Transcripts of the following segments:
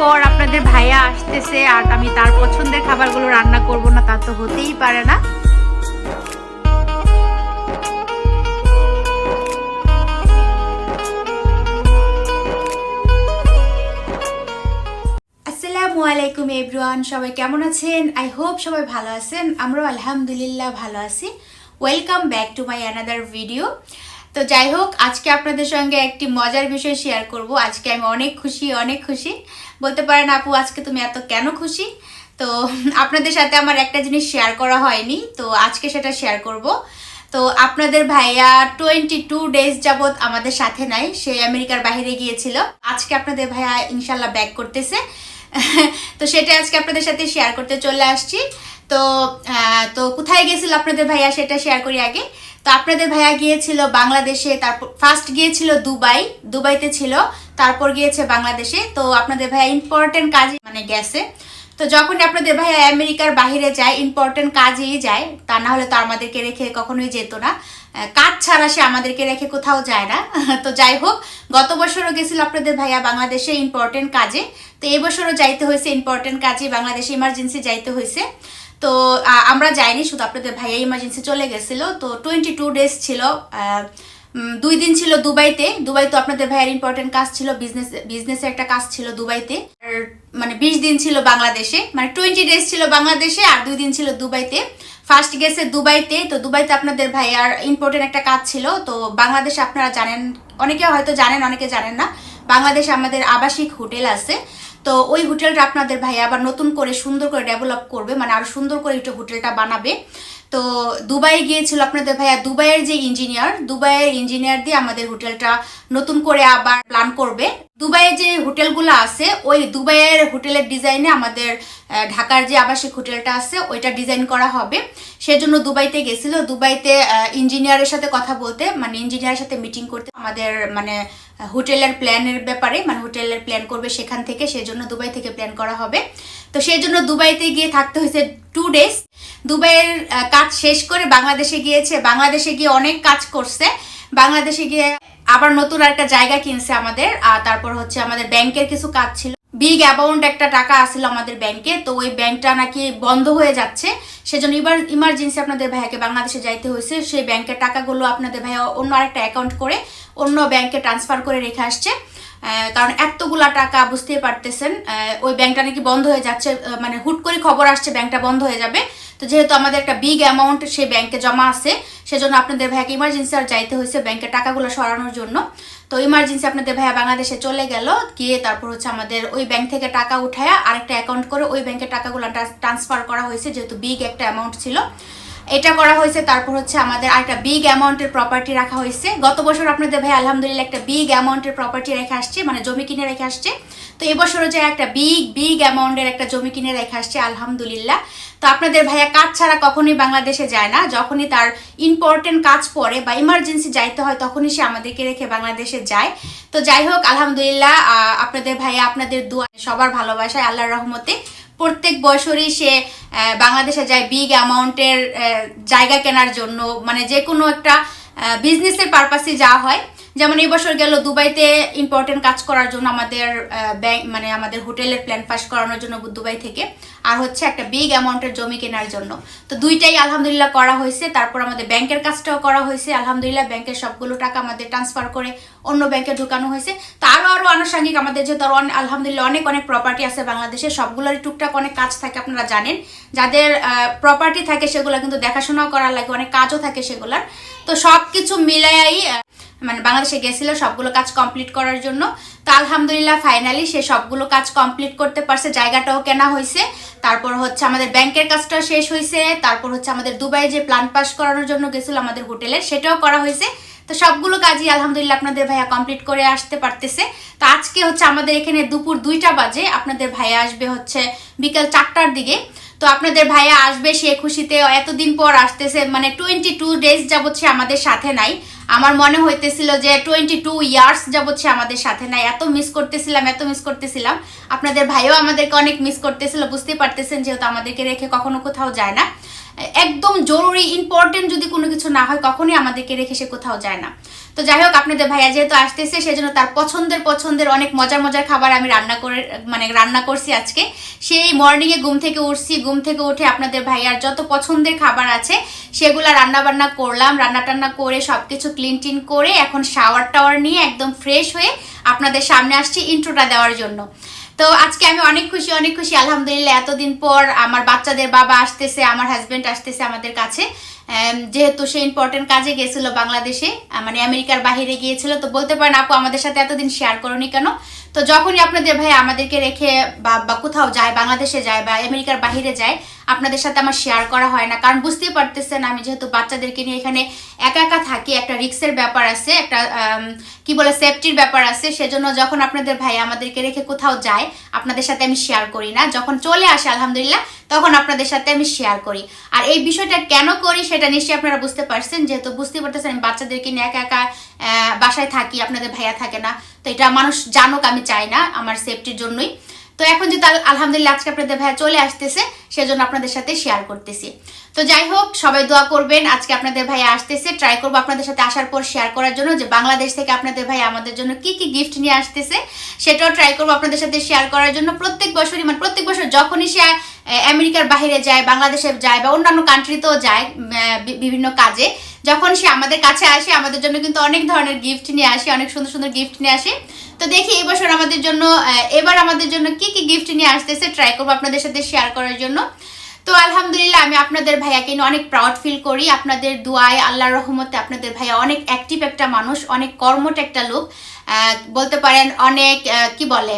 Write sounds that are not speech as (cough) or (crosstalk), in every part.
পর আপনাদের ভাইয়া আসতেছে আর আমি তার পছন্দের খাবারগুলো রান্না করব না, তা তো হতেই পারে না। আসসালামু আলাইকুম এভরিওয়ান, সবাই কেমন আছেন? আই হোপ সবাই ভালো আছেন, আমরাও আলহামদুলিল্লাহ ভালো আছি। Welcome back to my another video. তো যাই হোক, আজকে আপনাদের সঙ্গে একটি মজার বিষয় শেয়ার করব। আজকে আমি অনেক খুশি অনেক খুশি। বলতে পারেন, আপু, আজকে তুমি এত কেন খুশি? তো আপনাদের সাথে আমার একটা জিনিস শেয়ার করা হয়নি, তো আজকে সেটা শেয়ার করব। তো আপনাদের ভাইয়া টোয়েন্টি টু ডেজ যাবৎ আমাদের সাথে নাই, সে আমেরিকার বাইরে গিয়েছিল। আজকে আপনাদের ভাইয়া ইনশাল্লাহ ব্যাক করতেছে। (laughs) তো সেটা আজকে আপনাদের সাথে শেয়ার করতে চলে আসছি। তো তো কোথায় গেছিল আপনাদের ভাইয়া সেটা শেয়ার করি আগে? তো আপনাদের ভাইয়া গিয়েছিল বাংলাদেশে, তারপর ফার্স্ট গিয়েছিল দুবাই, দুবাইতে ছিল, তারপর গিয়েছে বাংলাদেশে। তো আপনাদের ভাইয়া ইম্পর্টেন্ট কাজ মানে গেছে। তো যখন আপনাদের ভাইয়া আমেরিকার বাইরে যায় ইম্পর্টেন্ট কাজেই যায়, তা না হলে তো আমাদেরকে রেখে কখনোই যেত না। কাজ ছাড়া সে আমাদেরকে রেখে কোথাও যায় না। (laughs) তো যাই হোক, গত বছরও গেছিল আপনাদের ভাইয়া বাংলাদেশে ইম্পর্টেন্ট কাজে। তো এবছরও যাইতে হয়েছে ইম্পর্টেন্ট কাজে, বাংলাদেশে ইমার্জেন্সি যাইতে হয়েছে। তো আমরা যাইনি, শুধু আপনাদের ভাইয়া ইমার্জেন্সি চলে গেছিল। তো টোয়েন্টি টু ডেজ ছিল দুই দিন ছিল দুবাইতে। দুবাই তো আপনাদের ভাইয়ের ইম্পর্টেন্ট কাজ ছিল বিজনেস বিজনেসের একটা কাজ ছিল দুবাইতে। আর মানে বিশ দিন ছিল বাংলাদেশে। মানে টোয়েন্টি ডেজ ছিল বাংলাদেশে আর দুই দিন ছিল দুবাইতে। ফার্স্ট গেছে দুবাইতে, তো দুবাইতে আপনাদের ভাইয়ার ইম্পর্টেন্ট একটা কাজ ছিল। তো বাংলাদেশে আপনারা জানেন, অনেকে হয়তো জানেন, অনেকে জানেন না। বাংলাদেশে আমাদের আবাসিক হোটেল আছে। তো ওই হোটেলটা আপনাদের ভাই আবার নতুন করে সুন্দর করে ডেভেলপ করবে মানে আরও সুন্দর করে একটু হোটেলটা বানাবে। তো দুবাই গিয়েছিল আপনাদের ভাইয়া, দুবাইয়ের যে ইঞ্জিনিয়ার দুবাইয়ের ইঞ্জিনিয়ার দিয়ে আমাদের হোটেলটা নতুন করে আবার প্ল্যান করবে। দুবাইয়ে যে হোটেলগুলো আছে, ওই দুবাইয়ের হোটেলের ডিজাইনে আমাদের ঢাকার যে আবাসিক হোটেলটা আছে, ওইটা ডিজাইন করা হবে। সেজন্য দুবাইতে গেছিল। দুবাইতে ইঞ্জিনিয়ারের সাথে কথা বলতে মানে ইঞ্জিনিয়ারের সাথে মিটিং করতে আমাদের মানে হোটেলের প্ল্যানের ব্যাপারে মানে হোটেলের প্ল্যান করবে সেখান থেকে, সেজন্য দুবাই থেকে প্ল্যান করা হবে। তো সেই জন্য দুবাইতে গিয়ে থাকতে হয়েছে টু ডেজ দুবাইয়ের কাজ শেষ করে বাংলাদেশে গিয়েছে। বাংলাদেশে গিয়ে অনেক কাজ করছে। বাংলাদেশে গিয়ে আবার নতুন একটা জায়গা কিনছে আমাদের, আর তারপর হচ্ছে আমাদের ব্যাংকের কিছু কাজ ছিল। বিগ অ্যামাউন্ট একটা টাকা আসছিল আমাদের ব্যাংকে, তো ওই ব্যাংকটা নাকি বন্ধ হয়ে যাচ্ছে। সেজন্য এবার ইমার্জেন্সি আপনাদের ভাইয়াকে বাংলাদেশে যাইতে হয়েছে। সেই ব্যাংকের টাকাগুলো আপনাদের ভাইয়া অন্য আরেকটা অ্যাকাউন্ট করে অন্য ব্যাংকে ট্রান্সফার করে রেখে আসছে। কারণ এতগুলা টাকা বুঝতেই পারতেছেন ওই ব্যাংকটা নাকি বন্ধ হয়ে যাচ্ছে মানে হুট করে খবর আসছে ব্যাংকটা বন্ধ হয়ে যাবে। তো যেহেতু আমাদের একটা বিগ অ্যামাউন্ট সেই ব্যাংকে জমা আছে, সেজন্য আপনাদের ভাইয়াকে ইমার্জেন্সি আর যাইতে হয়েছে ব্যাংকের টাকাগুলো সরানোর জন্য। তো ইমার্জেন্সি আপনাদের ভাইয়া বাংলাদেশে চলে গেল, গিয়ে তারপর হচ্ছে আমাদের ওই ব্যাংক থেকে টাকা উঠায়া আরেকটা অ্যাকাউন্ট করে ওই ব্যাংকের টাকাগুলো ট্রান্সফার করা হয়েছে, যেহেতু বিগ একটা অ্যামাউন্ট ছিল। এটা করা হয়েছে, তারপর হচ্ছে আমাদের আরেকটা বিগ অ্যামাউন্টের প্রপার্টি রাখা হয়েছে। গত বছর আপনাদের ভাই আলহামদুলিল্লাহ একটা বিগ অ্যামাউন্টের প্রপার্টি রেখে আসছে মানে জমি কিনে রেখে আসছে। তো এবছরও যে একটা বিগ বিগ অ্যামাউন্টের একটা জমি কিনে রেখে আসছে, আলহামদুলিল্লাহ। তো আপনাদের ভাইয়া কাজ ছাড়া কখনোই বাংলাদেশে যায় না। যখনই তার ইম্পর্টেন্ট কাজ পড়ে বা ইমার্জেন্সি যাইতে হয়, তখনই সে আমাদেরকে রেখে বাংলাদেশে যায়। তো যাই হোক, আলহামদুলিল্লাহ আপনাদের ভাইয়া, আপনাদের দোয়া, সবার ভালোবাসায়, আল্লাহর রহমতে প্রত্যেক বছরই সে বাংলাদেশে যায় বিগ অ্যামাউন্টের জায়গা কেনার জন্য। মানে যে কোনো একটা বিজনেসের পারপাসে যাওয়া হয়। যেমন এই বছর গেল দুবাইতে ইম্পর্টেন্ট কাজ করার জন্য আমাদের ব্যাংক মানে আমাদের হোটেলের প্ল্যান পাস করানোর জন্য দুবাই থেকে। আর হচ্ছে একটা বিগ অ্যামাউন্টের জমি কেনার জন্য। তো দুইটাই আলহামদুলিল্লাহ করা হয়েছে। তারপর আমাদের ব্যাংকের কাজটাও করা হয়েছে। আলহামদুলিল্লাহ ব্যাংকের সবগুলো টাকা আমাদের ট্রান্সফার করে অন্য ব্যাংকে ঢুকানো হয়েছে। তো আরও আরও আনুষঙ্গিক আমাদের যেহেতু আলহামদুলিল্লাহ অনেক অনেক প্রপার্টি আছে বাংলাদেশে। সবগুলোরই টুকটাক অনেক কাজ থাকে আপনারা জানেন। যাদের প্রপার্টি থাকে সেগুলো কিন্তু দেখাশোনাও করা লাগে, অনেক কাজও থাকে সেগুলোর। তো সব কিছু মিলাইয়াই মানে বাংলাদেশে গেছিল, সবগুলো কাজ কমপ্লিট করার জন্য। তো আলহামদুলিল্লাহ ফাইনালি সে সবগুলো কাজ কমপ্লিট করতে পারছে, জায়গাটাও কেনা হয়েছে। তারপর হচ্ছে আমাদের ব্যাংকের কাজটা শেষ হয়েছে, তারপর হচ্ছে আমাদের দুবাই যে প্ল্যান পাস করানোর জন্য গেছিল আমাদের হোটেলের সেটাও করা হয়েছে। তো সবগুলো কাজই আলহামদুলিল্লাহ আপনাদের ভাইয়া কমপ্লিট করে আসতে পারতেছে। তো আজকে হচ্ছে আমাদের এখানে দুপুর দুইটা বাজে, আপনাদের ভাইয়া আসবে হচ্ছে বিকাল চারটার দিকে। তো আপনাদের ভাইয়া আসবে, সে খুশিতে এতদিন পর আসতেছে মানে টোয়েন্টি টু ডেজ যাবত সে আমাদের সাথে নাই। আমার মনে হইতেছিল যে টোয়েন্টি টু ইয়ার্স যাবত সে আমাদের সাথে নাই। এত মিস করতেছিলাম, এত মিস করতেছিলাম। আপনাদের ভাইও আমাদেরকে অনেক মিস করতেছিল, বুঝতেই পারতেছেন যেহেতু আমাদেরকে রেখে কখনো কোথাও যায় না। একদম জরুরি ইম্পর্টেন্ট যদি কোনো কিছু না হয়, কখনোই আমাদেরকে রেখে সে কোথাও যায় না। তো যাই হোক, আপনাদের ভাইয়া যেহেতু আসতেছে, সেজন্য তার পছন্দের পছন্দের অনেক মজার মজার খাবার আমি রান্না করে মানে রান্না করছি আজকে। সেই মর্নিংয়ে ঘুম থেকে উঠছি, ঘুম থেকে উঠে আপনাদের ভাইয়ার যত পছন্দের খাবার আছে, সেগুলো রান্না বান্না করলাম রান্না টান্না করে সব কিছু ক্লিন টিন করে এখন শাওয়ার টাওয়ার নিয়ে একদম ফ্রেশ হয়ে আপনাদের সামনে আসছি ইন্ট্রোটা দেওয়ার জন্য। তো আজকে আমি অনেক খুশি অনেক খুশি, আলহামদুলিল্লাহ, এতদিন পর আমার বাচ্চাদের বাবা আসতেছে, আমার হাজব্যান্ড আসতেছে আমাদের কাছে। যেহেতু সে ইম্পর্টেন্ট কাজে গিয়েছিল বাংলাদেশে মানে আমেরিকার বাহিরে গিয়েছিল, তো বলতে পারেন আপু আমাদের সাথে এতদিন শেয়ার করনি কেন? তো যখনই আপনাদের ভাই আমাদেরকে রেখে বা কোথাও যায়, বাংলাদেশে যায় বা আমেরিকার বাইরে যায়, আপনাদের সাথে আমার শেয়ার করা হয় না। কারণ বুঝতেই পারতেছেন, আমি যেহেতু বাচ্চাদেরকে নিয়ে এখানে একা একা থাকি, একটা রিক্সের ব্যাপার আছে, একটা কি বলে সেফটির ব্যাপার আছে, সেজন্য যখন আপনাদের ভাই আমাদেরকে রেখে কোথাও যায়, আপনাদের সাথে আমি শেয়ার করি না। যখন চলে আসে, আলহামদুলিল্লাহ, তখন আপনাদের সাথে আমি শেয়ার করি। আর এই বিষয়টা কেন করি সেটা নিশ্চয়ই আপনারা বুঝতে পারছেন, যেহেতু বুঝতে পারতেছেন আমি বাচ্চাদেরকে নিয়ে একা একা বাসায় থাকি, আপনাদের ভাইয়া থাকে না। তো এটা মানুষ জানুক, আমি চাই না, আমার সেফটির জন্যই। তো এখন যেহেতু আল- আলহামদুলিল্লাহ আজকে আপনাদের ভাইয়া চলে আসতেছে, সেজন্য আপনাদের সাথে শেয়ার করতেছি। তো যাই হোক, সবাই দোয়া করবেন, আজকে আপনাদের ভাইয়া আসতেছে ট্রাই করব আপনাদের সাথে আসার পর শেয়ার করার জন্য যে বাংলাদেশ থেকে আপনাদের ভাই আমাদের জন্য কি কি গিফট নিয়ে আসতেছে, সেটাও ট্রাই করব আপনাদের সাথে শেয়ার করার জন্য। প্রত্যেক বছরই মানে প্রত্যেক বছর যখনই সে আমেরিকার বাইরে যায়, বাংলাদেশে যায় বা অন্যান্য কান্ট্রিতেও যায় বিভিন্ন কাজে যখন সে আমাদের কাছে আসে, আমাদের জন্য কিন্তু অনেক ধরনের গিফট নিয়ে আসে, অনেক সুন্দর সুন্দর গিফট নিয়ে আসে। তো দেখি এবছর আমাদের জন্য এবার আমাদের জন্য কি কি গিফট নিয়ে আসতেছে ট্রাই করব আপনাদের সাথে শেয়ার করার জন্য। তো আলহামদুলিল্লাহ, আমি আপনাদের ভাইয়াকে নিয়ে অনেক প্রাউড ফিল করি। আপনাদের দুয়ায়, আল্লাহর রহমতে আপনাদের ভাইয়া অনেক অ্যাক্টিভ একটা মানুষ, অনেক কর্মট একটা লোক। বলতে পারেন অনেক কি বলে?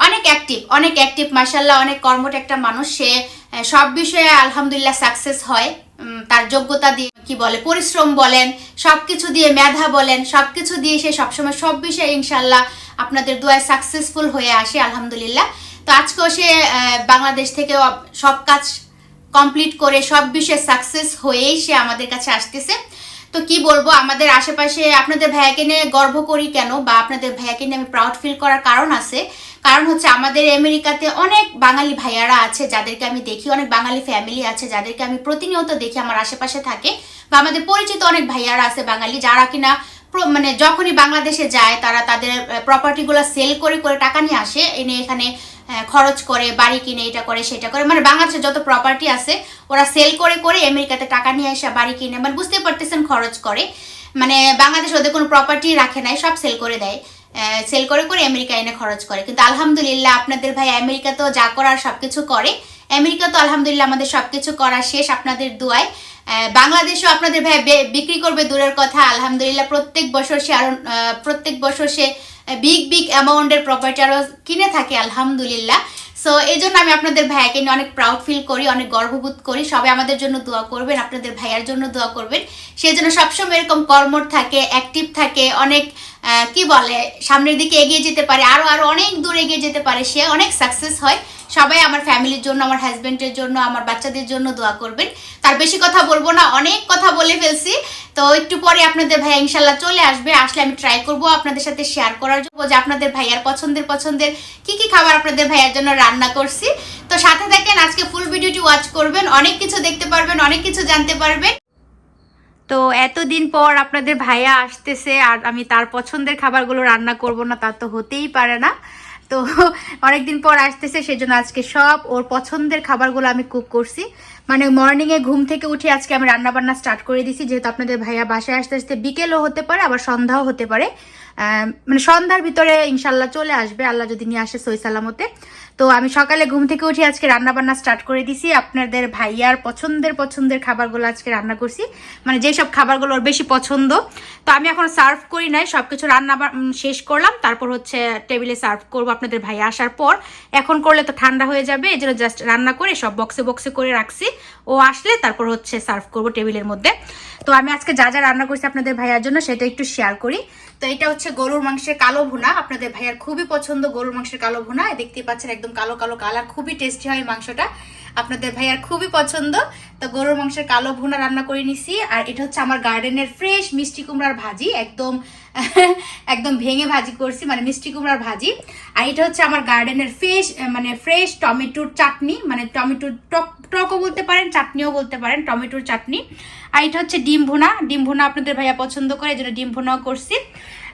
অনেক অ্যাক্টিভ অনেক অ্যাক্টিভ মার্শাল্লাহ অনেক কর্মট একটা মানুষ। সে সব বিষয়ে আলহামদুলিল্লাহ সাকসেস হয়। তার যোগ্যতা দিয়ে কি বলে, পরিশ্রম বলেন সব কিছু দিয়ে মেধা বলেন সব কিছু দিয়ে সে সবসময় সব বিষয়ে ইনশাল্লাহ আপনাদের দোয়ায় সাকসেসফুল হয়ে আসে, আলহামদুলিল্লাহ। তো আজকেও সে বাংলাদেশ থেকে সব কাজ কমপ্লিট করে, সব বিষয়ে সাকসেস হয়েই সে আমাদের কাছে আসতেছে। তো কি বলব, আমাদের আশেপাশে আপনাদের ভাইয়াকে নিয়ে গর্ব করি কেন, বা আপনাদের ভাইয়াকে নিয়ে আমি প্রাউড ফিল করার কারণ আছে। কারণ হচ্ছে আমাদের আমেরিকাতে অনেক বাঙালি ভাইয়ারা আছে যাদেরকে আমি দেখি, অনেক বাঙালি ফ্যামিলি আছে যাদেরকে আমি প্রতিনিয়ত দেখি, আমার আশেপাশে থাকে। বা আমাদের পরিচিত অনেক ভাইয়ারা আছে বাঙালি যারা কিনা মানে যখনই বাংলাদেশে যায়, তারা তাদের প্রপার্টিগুলো সেল করে করে টাকা নিয়ে আসে, এনে এখানে খরচ করে, বাড়ি কিনে, এটা করে, সেটা করে। মানে বাংলাদেশে যত প্রপার্টি আছে, ওরা সেল করে করে আমেরিকাতে টাকা নিয়ে এসে বাড়ি কিনে মানে বুঝতে পারতেছেন খরচ করে। মানে বাংলাদেশ ওদের কোনো প্রপার্টি রাখে নাই, সব সেল করে দেয়। সেল করে করে আমেরিকা এনে খরচ করে। কিন্তু আলহামদুলিল্লাহ আপনাদের ভাই আমেরিকা তো যা করার সব কিছু করে। আমেরিকা তো আলহামদুলিল্লাহ আমাদের সব কিছু করা শেষ আপনাদের দোয়ায়। বাংলাদেশও আপনাদের ভাই বিক্রি করবে দূরের কথা। আলহামদুলিল্লাহ প্রত্যেক বছর সে আরও প্রত্যেক বছর সে বিগ বিগ অ্যামাউন্টের প্রপার্টি আরও কিনে থাকে, আলহামদুলিল্লাহ। সো এই জন্য আমি আপনাদের ভাইয়াকে নিয়ে অনেক প্রাউড ফিল করি, অনেক গর্ববোধ করি। সবাই আমাদের জন্য দোয়া করবেন, আপনাদের ভাইয়ার জন্য দোয়া করবেন। সেই জন্য সবসময় এরকম কর্মর থাকে অ্যাক্টিভ থাকে, অনেক কি বলে, সামনের দিকে এগিয়ে যেতে পারে, আরও আরও অনেক দূর এগিয়ে যেতে পারে, সে অনেক সাকসেস হয়। সবাই আমার ফ্যামিলির জন্য, আমার হাজবেন্ডের জন্য, আমার বাচ্চাদের জন্য দোয়া করবেন। তার বেশি কথা বলব না, অনেক কথা বলে ফেলছি। তো একটু পরে আপনাদের ভাইয়া ইনশাল্লাহ চলে আসবে। আসলে আমি ট্রাই করব আপনাদের সাথে শেয়ার করার জন্য যে আপনাদের ভাইয়ার পছন্দের পছন্দের কি কি খাবার আপনাদের ভাইয়ার জন্য রান্না করছি। তো সাথে থাকেন, আজকে ফুল ভিডিওটি ওয়াচ করবেন। অনেক কিছু দেখতে পারবেন, অনেক কিছু জানতে পারবেন। তো এতদিন পর আপনাদের ভাইয়া আসতেছে আর আমি তার পছন্দের খাবারগুলো রান্না করব না, তা তো হতেই পারে না। তো অনেকদিন পর আসতেছে, সেজন্য আজকে সব ওর পছন্দের খাবারগুলো আমি কুক করছি। মানে মর্নিংয়ে ঘুম থেকে উঠে আজকে আমি রান্না বান্না স্টার্ট করে দিছি, যেহেতু আপনাদের ভাইয়া বাসায় আসতে আসতে বিকেলও হতে পারে, আবার সন্ধ্যাও হতে পারে। মানে সন্ধ্যার ভিতরে ইনশাল্লাহ চলে আসবে, আল্লাহ যদি নিয়ে আসে সই সালামতে। তো আমি সকালে ঘুম থেকে উঠে আজকে রান্না বান্না স্টার্ট করে দিছি। আপনাদের ভাইয়ার পছন্দের পছন্দের খাবারগুলো আজকে রান্না করছি। মানে যেসব খাবারগুলো ওর বেশি পছন্দ। তো আমি এখন সার্ভ করি নাই সব কিছু রান্না শেষ করলাম। তারপর হচ্ছে টেবিলে সার্ভ করব আপনাদের ভাইয়া আসার পর। এখন করলে তো ঠান্ডা হয়ে যাবে, এই জন্য জাস্ট রান্না করে সব বক্সে বক্সে করে রাখছি। ও আসলে তারপর হচ্ছে সার্ভ করব টেবিলের মধ্যে। তো আমি আজকে যা যা রান্না করছি আপনাদের ভাইয়ার জন্য সেটা একটু শেয়ার করি। তো এটা হচ্ছে গরুর মাংসের কালো ভুনা। আপনাদের ভাইয়ার খুবই পছন্দ গরুর মাংসের কালো ভুনা। দেখতেই পাচ্ছেন একদম কালো কালো কালার। খুবই টেস্টি হয় মাংসটা। আপনাদের ভাইয়ার খুবই পছন্দ। তো গরুর মাংসের কালো ভুনা রান্না করে নিছি। আর এটা হচ্ছে আমার গার্ডেনের ফ্রেশ মিষ্টি কুমড়ার ভাজি। একদম (laughs) একদম ভেঙে ভাজি করছি মানে মিষ্টি কুমড়ার ভাজি। আর এটা হচ্ছে আমার গার্ডেনের ফ্রেশ মানে ফ্রেশ টমেটোর চাটনি মানে টমেটোর টক, টকও বলতে পারেন, চাটনিও বলতে পারেন, টমেটোর চাটনি। আর এটা হচ্ছে ডিম ভুনা। ডিম ভুনা আপনাদের ভাইয়া পছন্দ করে, এই জন্য ডিম ভুনাও করছি।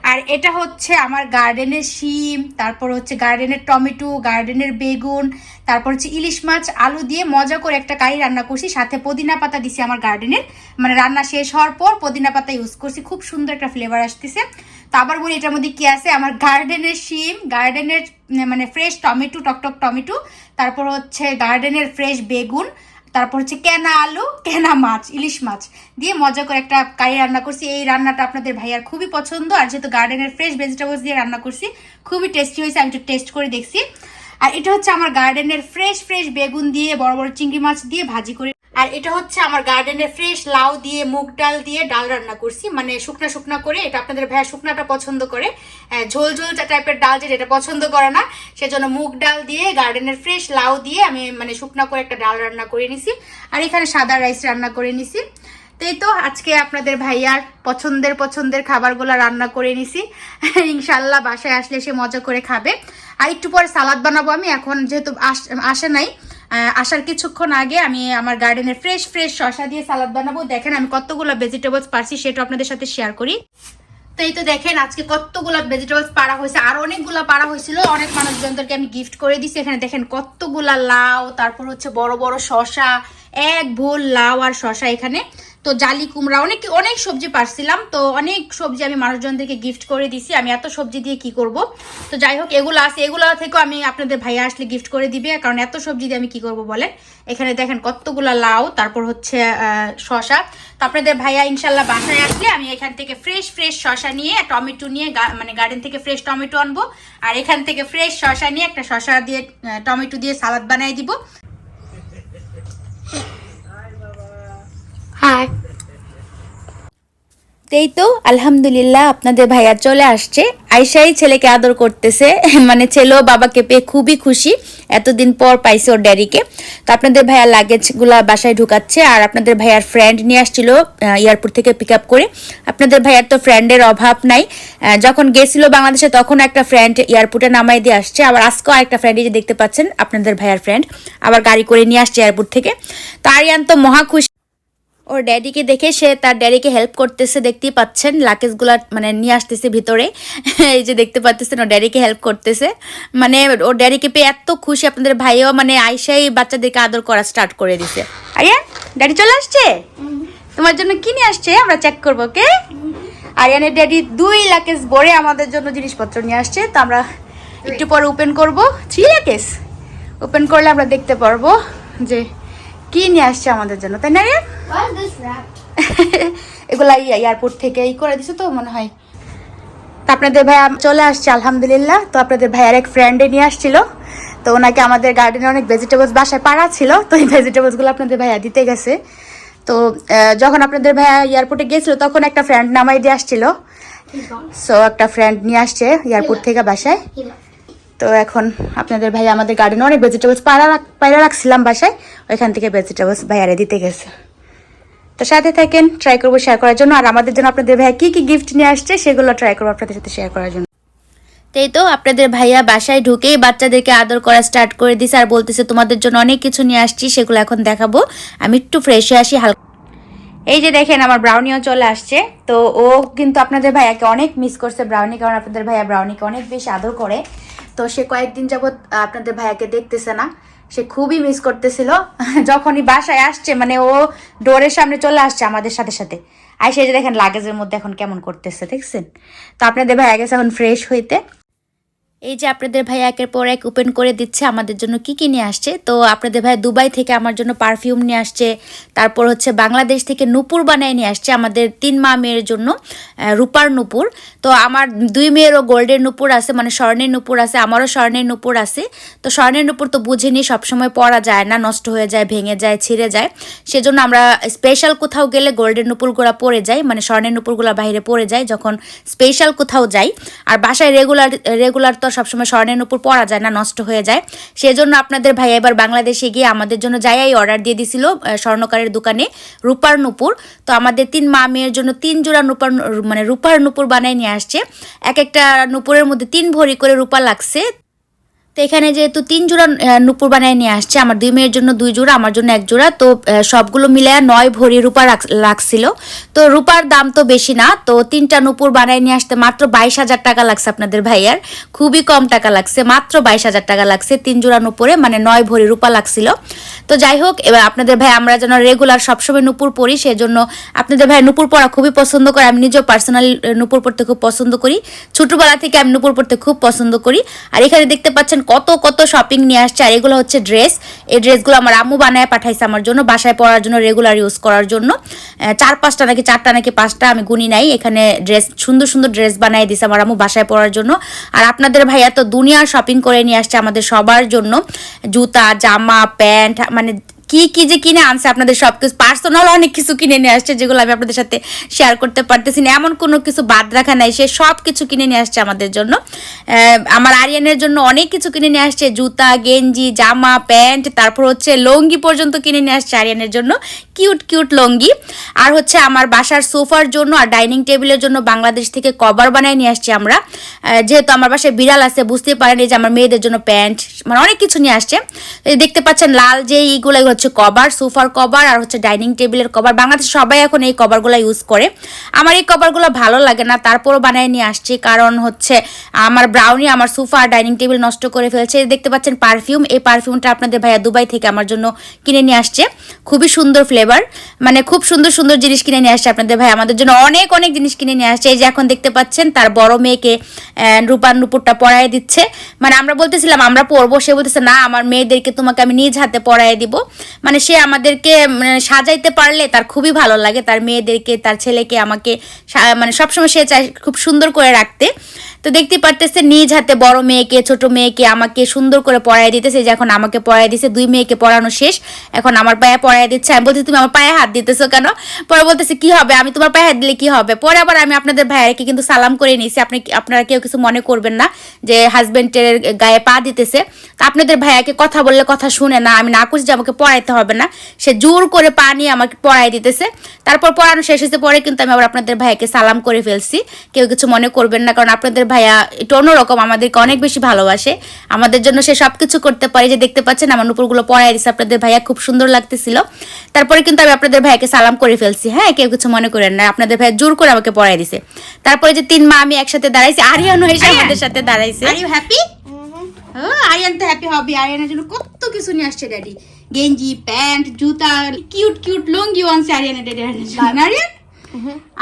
আর এটা হচ্ছে আমার গার্ডেনের শিম, তারপর হচ্ছে গার্ডেনের টমেটো গার্ডেনের বেগুন তারপর হচ্ছে ইলিশ মাছ, আলু দিয়ে মজা করে একটা কারি রান্না করছি, সাথে পুদিনা পাতা দিছি আমার গার্ডেনের মানে রান্না শেষ হওয়ার পর পুদিনা পাতা ইউজ করছি, খুব সুন্দর একটা ফ্লেভার আসতেছে। তো আবার বলি, এটার মধ্যে কি আছে? আমার গার্ডেনের শিম গার্ডেনের মানে ফ্রেশ টমেটো, টকটক টমেটো, তারপর হচ্ছে গার্ডেনের ফ্রেশ বেগুন, তারপর হচ্ছে কেনা আলু, কেনা মাছ, ইলিশ মাছ দিয়ে মজা করে একটা কারি রান্না করছি। এই রান্নাটা আপনাদের ভাইয়ার খুবই পছন্দ। আর যেহেতু গার্ডেনের ফ্রেশ ভেজিটেবলস দিয়ে রান্না করছি, খুবই টেস্টি হয়েছে, আমি একটু টেস্ট করে দেখছি। আর এটা হচ্ছে আমার গার্ডেনের ফ্রেশ ফ্রেশ বেগুন দিয়ে, বড় বড় চিংড়ি মাছ দিয়ে ভাজি করে। আর এটা হচ্ছে আমার গার্ডেনের ফ্রেশ লাউ দিয়ে, মুগ ডাল দিয়ে ডাল রান্না করছি। মানে শুকনা শুকনা করে, এটা আপনাদের ভাইয়া শুকনাটা পছন্দ করে। ঝোল ঝোল টাইপের ডাল যেটা এটা পছন্দ করে না, সেজন্য মুগ ডাল দিয়ে, গার্ডেনের ফ্রেশ লাউ দিয়ে আমি মানে শুকনা করে একটা ডাল রান্না করে নিছি। আর এখানে সাদা রাইস রান্না করে নিছি। তো এই তো আজকে আপনাদের ভাইয়ার পছন্দের পছন্দের খাবারগুলো রান্না করে নিছি। (laughs) ইনশাল্লাহ বাসায় আসলে সে মজা করে খাবে। আর একটু পরে সালাদ বানাবো আমি। এখন যেহেতু আস- নাই আসার কিছুক্ষণ আগে আমি আমার গার্ডেনের ফ্রেশ ফ্রেশ শশা দিয়ে সালাদ বানাবো। দেখেন আমি কতগুলো ভেজিটেবলস পারছি, সেটা আপনাদের সাথে শেয়ার করি। তো এই তো দেখেন, আজকে কতগুলো ভেজিটেবলস পাড়া হয়েছে, আর অনেকগুলো পাড়া হয়েছিল। অনেক মানুষজনদেরকে আমি গিফট করে দিছি। এখানে দেখেন কতগুলা লাউ, তারপর হচ্ছে বড় বড় শশা এক ভোল লাউ আর শশা এখানে। তো জালি, কুমড়া, অনেক অনেক সবজি পারছিলাম। তো অনেক সবজি আমি মানুষজনদেরকে গিফট করে দিছি। আমি এত সবজি দিয়ে কি করব? তো যাই হোক, এগুলো আছে। এগুলো থেকেও আমি আপনাদের ভাইয়া আসলে গিফট করে দিবে। কারণ এত সবজি দিয়ে আমি কি করব বলেন? এখানে দেখেন কতগুলা লাউ, তারপর হচ্ছে শশা তো আপনাদের ভাইয়া ইনশাল্লাহ বাসায় আসলে আমি এখান থেকে ফ্রেশ ফ্রেশ শশা নিয়ে, টমেটো নিয়ে মানে গার্ডেন থেকে ফ্রেশ টমেটো আনব। আর এখান থেকে ফ্রেশ শশা নিয়ে একটা শশা দিয়ে টমেটো দিয়ে সালাদ বানিয়ে দিব। হাই এই তো, আলহামদুলিল্লাহ আপনাদের ভাইয়া চলে আসছে। আয়সাই ছেলেকে আদর করতেছে মানে ছেলেও বাবাকে পেয়ে খুবই খুশি। এতদিন পর পাইছে ওর ড্যাডিকে। তো আপনাদের ভাইয়া লাগেজগুলা বাসায় ঢুকাচ্ছে, আর আপনাদের ভাইয়ার ফ্রেন্ড নিয়ে আসছিল এয়ারপোর্ট থেকে পিক করে। আপনাদের ভাইয়ার তো ফ্রেন্ডের অভাব নাই। যখন গেছিল বাংলাদেশে, তখন একটা ফ্রেন্ড এয়ারপোর্টে নামাই দিয়ে আসছে। আবার আজকেও একটা ফ্রেন্ড এই যে দেখতে পাচ্ছেন, আপনাদের ভাইয়ার ফ্রেন্ড আবার গাড়ি করে নিয়ে আসছে এয়ারপোর্ট থেকে। তো আরিয়ান তো মহা খুশি। ওর ড্যাডিকে দেখে সে তার ড্যাডিকে হেল্প করতেছে, দেখতেই পাচ্ছেন লাকেজগুলা মানে নিয়ে আসতেছে ভিতরে। (laughs) এই যে দেখতে পাচ্ছেন, ওর ড্যাডিকে হেল্প করতেছে। মানে ওর ড্যাডিকে পেয়ে এত খুশি, আপনাদের ভাইও মানে আইসাই বাচ্চাদেরকে আদর করা স্টার্ট করে দিছে। আরিয়ান, ড্যাডি চলে আসছে? তোমার জন্য কি নিয়ে আসছে? আমরা চেক করব ওকে আরিয়ানের ড্যাডি দুই লাকেজ ভরে আমাদের জন্য জিনিসপত্র নিয়ে আসছে। তো আমরা একটু পরে ওপেন করব। থ্রি লাকেজ ওপেন করলে আমরা দেখতে পারব যে কি নিয়ে আসছে আমাদের জন্য তাই না is (laughs) এগুলা এয়ারপোর্ট থেকে ই করে দিছে তো মনে হয়। তো আপনাদের ভাই চলে আসছে আলহামদুলিল্লাহ। তো আপনাদের ভাইয়ার এক ফ্রেন্ডে নিয়ে আসছিল। তো ওনাকে আমাদের গার্ডেনে অনেক ভেজিটেবলস বাসায় পাড়া ছিল তো এই ভেজিটেবলসগুলো আপনাদের ভাইয়া দিতে গেছে। তো যখন আপনাদের ভাইয়া এয়ারপোর্টে গেছিল তখন একটা ফ্রেন্ড নামাই দিয়ে আসছিল। সো একটা ফ্রেন্ড নিয়ে আসছে এয়ারপোর্ট থেকে বাসায়. তো এখন আপনাদের ভাই আমাদের গার্ডেনে অনেক ভেজিটেবলস পাড়া পায়রা রাখছিলাম বাসায়। ওইখান থেকে ভেজিটেবলস ভাইয়ারে দিতে গেছে। তো সাথে থাকেন ট্রাই করব শেয়ার করার জন্য। আর আমাদের জন্য আপনাদের ভাইয়া কি কি গিফট নিয়ে আসছে সেগুলো ট্রাই করব আপনাদের সাথে শেয়ার করার জন্য। তাই তো আপনাদের ভাইয়া বাসায় ঢুকেই বাচ্চাদেরকে আদর করা স্টার্ট করে দিছে আর বলতেছে তোমাদের জন্য অনেক কিছু নিয়ে আসছি সেগুলো এখন দেখাবো। আমি একটু ফ্রেশ হয়ে আসি হালকা এই যে দেখেন আমার ব্রাউনিও চলে আসছে। তো ও কিন্তু আপনাদের ভাইয়াকে অনেক মিস করছে ব্রাউনি কারণ আপনাদের ভাইয়া ব্রাউনিকে অনেক বেশি আদর করে। তো সে কয়েকদিন যাবৎ আপনাদের ভাইয়াকে দেখতেছে না। সে খুবই মিস করতেছিল। (laughs) যখনই বাসায় আসছে মানে ও ডোরের সামনে চলে আসছে আমাদের সাথে সাথে। আর সে যে দেখেন লাগেজের মধ্যে এখন কেমন করতেছে, দেখছেন? তো আপনাদের ভাইয়া গেছে এখন ফ্রেশ হইতে। এই যে আপনাদের ভাই একের পর এক ওপেন করে দিচ্ছে, আমাদের জন্য কি কি নিয়ে আসছে? তো আপনাদের ভাই দুবাই থেকে আমার জন্য পারফিউম নিয়ে আসছে, তারপর হচ্ছে বাংলাদেশ থেকে নুপুর বানায় নিয়ে আসছে আমাদের তিন মা মেয়ের জন্য রূপার নুপুর। তো আমার দুই মেয়েরও গোল্ডের নুপুর আছে মানে স্বর্ণের নুপুর আছে, আমারও স্বর্ণের নুপুর আছে। তো স্বর্ণের নুপুর তো বুঝিনি, সবসময় পরা যায় না, নষ্ট হয়ে যায়, ভেঙে যায়, ছিঁড়ে যায়। সেজন্য আমরা স্পেশাল কোথাও গেলে গোল্ডের নুপুরগুলো পরে যাই মানে স্বর্ণের নুপুরগুলো বাইরে পরে যায় যখন স্পেশাল কোথাও যাই। আর বাসায় রেগুলার রেগুলার তো সবসময় স্বর্ণের উপর পরা যায় না, নষ্ট হয়ে যায়। সেজন্য আপনাদের ভাই এবার বাংলাদেশে গিয়ে আমাদের জন্য যাই অর্ডার দিয়ে দিছিল স্বর্ণকারের দোকানে রূপার নূপুর। তো আমাদের তিন মা মেয়ের জন্য তিন জোড়া নূপার মানে রূপার নূপুর বানায় নিয়ে আসছে। এক একটা নূপুরের মধ্যে তিন ভরি করে রূপা লাগছে। তো এখানে যেহেতু তিন জোড়া নুপুর বানায় নিয়ে আসছে, আমার দুই মেয়ের জন্য দুই জোড়া, আমার জন্য এক জোড়া, তো সবগুলো মিলে নয় ভরি রূপা লাগছিল তো রূপার দাম তো বেশি না, তো তিনটা নুপুর বানায় নিয়ে আসতে মাত্র বাইশ হাজার টাকা লাগছে আপনাদের ভাইয়ার। খুবই কম টাকা লাগছে, মাত্র বাইশ হাজার টাকা লাগছে তিন জোড়া নুপুরে মানে নয় ভরি রূপা লাগছিল। তো যাই হোক, এবার আপনাদের ভাই, আমরা যেন রেগুলার সবসময় নুপুর পরি, সেজন্য আপনাদের ভাই নুপুর পরা খুবই পছন্দ করে, আমি নিজেও পার্সোনাল নুপুর পরতে খুব পছন্দ করি। ছোটবেলা থেকে আমি নুপুর পরতে খুব পছন্দ করি। আর এখানে দেখতে পাচ্ছেন কত কত শপিং নিয়ে আসছে, আর এগুলো হচ্ছে ড্রেস এই ড্রেসগুলো আমার আম্মু বানায় পাঠাইছে আমার জন্য, বাসায় পরার জন্য রেগুলার ইউজ করার জন্য। চার পাঁচটা নাকি, চারটা নাকি পাঁচটা আমি গুনি নাই, এখানে ড্রেস সুন্দর সুন্দর ড্রেস বানাই দিছে আমার আম্মু বাসায় পরার জন্য। আর আপনাদের ভাইয়া তো দুনিয়ার শপিং করে নিয়ে আসছে আমাদের সবার জন্য। জুতা, জামা, প্যান্ট মানে কি কি যে কিনে আনছে আপনাদের সব কিছু পার্সোনাল অনেক কিছু কিনে নিয়ে আসছে, যেগুলো আমি আপনাদের সাথে শেয়ার করতে পারতেছি না। এমন কোনো কিছু বাদ রাখা নাই, সে সব কিছু কিনে নিয়ে আসছে আমাদের জন্য। আমার আরিয়ানের জন্য অনেক কিছু কিনে নিয়ে আসছে, জুতা, গেঞ্জি, জামা, প্যান্ট, তারপর হচ্ছে লঙ্গি পর্যন্ত কিনে নিয়ে আসছে আরিয়ানের জন্য। কিউট কিউট লঙ্গি। আর হচ্ছে আমার বাসার সোফার জন্য আর ডাইনিং টেবিলের জন্য বাংলাদেশ থেকে কভার বানায় নিয়ে আসছি আমরা। যেহেতু আমার বাসায় বিড়াল আছে, বুঝতেই পারেন যে আমার মেয়েদের জন্য প্যান্ট মানে অনেক কিছু নিয়ে আসছে। দেখতে পাচ্ছেন লাল যে এগুলো হচ্ছে কভার সোফার কভার আর হচ্ছে ডাইনিং টেবিলের কভার। বাংলাদেশে সবাই এখন এই কভারগুলো ইউজ করে। আমার এই কভারগুলো ভালো লাগে না তারপরও বানায় নিয়ে আসছি। কারণ হচ্ছে আমার ব্রাউনি আমার সোফা আর ডাইনিং টেবিল নষ্ট করে ফেলছে। দেখতে পাচ্ছেন পারফিউম এই পারফিউমটা আপনাদের ভাইয়া দুবাই থেকে আমার জন্য কিনে নিয়ে আসছে। খুবই সুন্দর ফ্লেভার মানে খুব সুন্দর সুন্দর জিনিস কিনে নিয়ে আসছে আপনাদের ভাই আমাদের জন্য অনেক অনেক জিনিস কিনে নিয়ে আসছে। এই যে এখন দেখতে পাচ্ছেন তার বড় মেয়েকে আহ, রূপার নুপুরটা পরায় দিচ্ছে। মানে আমরা বলতেছিলাম আমরা পরবো সে বলতেছে না আমার মেয়েদেরকে তোমাকে আমি নিজ হাতে পরায় দিব। মানে সে আমাদেরকে মানে, সাজাইতে পারলে তার খুবই ভালো লাগে। তার মেয়েদেরকে তার ছেলেকে আমাকে মানে সবসময় সে চায় খুব সুন্দর করে রাখতে। তো দেখতে পারতেছে নিজ হাতে বড় মেয়েকে ছোট মেয়েকে আমাকে সুন্দর করে পড়াই দিতেছে। যে এখন আমাকে পড়াই দিছে দুই মেয়েকে পড়ানো শেষ। এখন আমার পায়ে পড়াই দিচ্ছে। আমি বলছি তুমি আমার পায়ে হাত দিতেছো কেন? পরে বলতেছে কি হবে? আমি তোমার পায়ে হাত দিলে কি হবে? পরে আবার আমি আপনাদের ভাইয়াকে কিন্তু সালাম করে নিয়েছি। আপনি আপনারা কেউ কিছু মনে করবেন না যে হাজবেন্ডের গায়ে পা দিতেছে। তো আপনাদের ভাইয়াকে কথা বললে কথা শুনে না আমি না করছি যে আমাকে পড়াইতে হবে না। সে জোর করে পা নিয়ে আমাকে পড়াই দিতেছে। তারপর পড়ানো শেষ হয়েছে পরে কিন্তু আমি আবার আপনাদের ভাইয়াকে সালাম করে ফেলছি। কেউ কিছু মনে করবেন না কারণ আপনাদের ভাইয়া একটু অন্যরকম আমাদেরকে অনেক বেশি ভালোবাসে। আমাদের জন্য সে সব কিছু করতে পারে। যে দেখতে পাচ্ছেন আমার নুপুরগুলো পড়াই দিছে। আপনাদের ভাইয়া খুব সুন্দর লাগতেছিল। তারপরে কিন্তু আমি আপনাদের ভাইয়াকে সালাম করে ফেলছি। হ্যাঁ কেউ কিছু মনে করেন না। আপনাদের ভাইয়া জোর করে আমাকে পড়াই দিছে। তারপরে যে তিন মা আমি একসাথে দাঁড়াইছি আরিয়ানও এসে আমাদের সাথে দাঁড়াইছে। আর ইউ হ্যাপি আরিয়ান তো হ্যাপি হবে আরিয়ানের জন্য কত কিছু নিয়ে আসছে ড্যাডি গেঞ্জি প্যান্ট জুতা কিউট কিউট লুঙ্গি আরিয়ানের জন্য আরিয়ান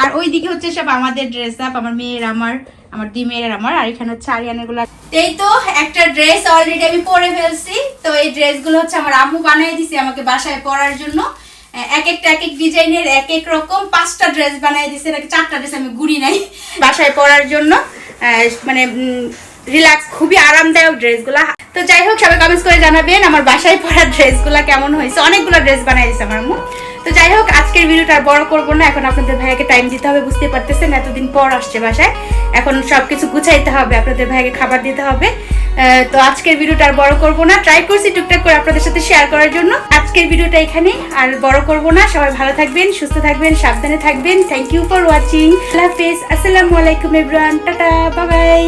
আর ওইদিকে হচ্ছে সব আমাদের ড্রেস আপ আমার মেয়ের আমার আমার দুই মেয়ের আমার আর এখানে হচ্ছে আরিয়ানেরগুলো এই তো একটা ড্রেস অলরেডি আমি পরে ফেলছি। তো এই ড্রেসগুলো হচ্ছে আমার আম্মু বানিয়ে দিছে আমাকে বাসায় পরার জন্য। এক একটা এক এক ডিজাইনের এক এক রকম পাঁচটা ড্রেস বানিয়ে দিছে। নাকি চারটা ড্রেস আমি গুড়ি নাই বাসায় পরার জন্য। মানে রিল্যাক্স খুবই আরামদায়ক ড্রেসগুলা। তো যাই হোক, সবাই কমেন্টস করে জানাবেন আমার বাসায় পরা ড্রেসগুলা কেমন হয়েছে। অনেকগুলো ড্রেস বানিয়ে দিছে আমার আম্মু তো যাই হোক, আজকের ভিডিওটা আর বড় করব না। এখন আপনাদের ভাইয়াকে টাইম দিতে হবে বুঝতে পারতেছেন, এতদিন পর আসছে বাসায়। এখন সবকিছু গুছাইতে হবে, আপনাদের ভাইকে খাবার দিতে হবে। তো আজকের ভিডিওটা আর বড় করব না। ট্রাই করছি টুকটাক করে আপনাদের সাথে শেয়ার করার জন্য। আজকের ভিডিওটা এখানে আর বড় করব না। সবাই ভালো থাকবেন, সুস্থ থাকবেন, সাবধানে থাকবেন। থ্যাংক ইউ ফর ওয়াচিং আল্লাহ হাফেজ। আসসালামু আলাইকুম এভরিওয়ান টাটা বাই বাই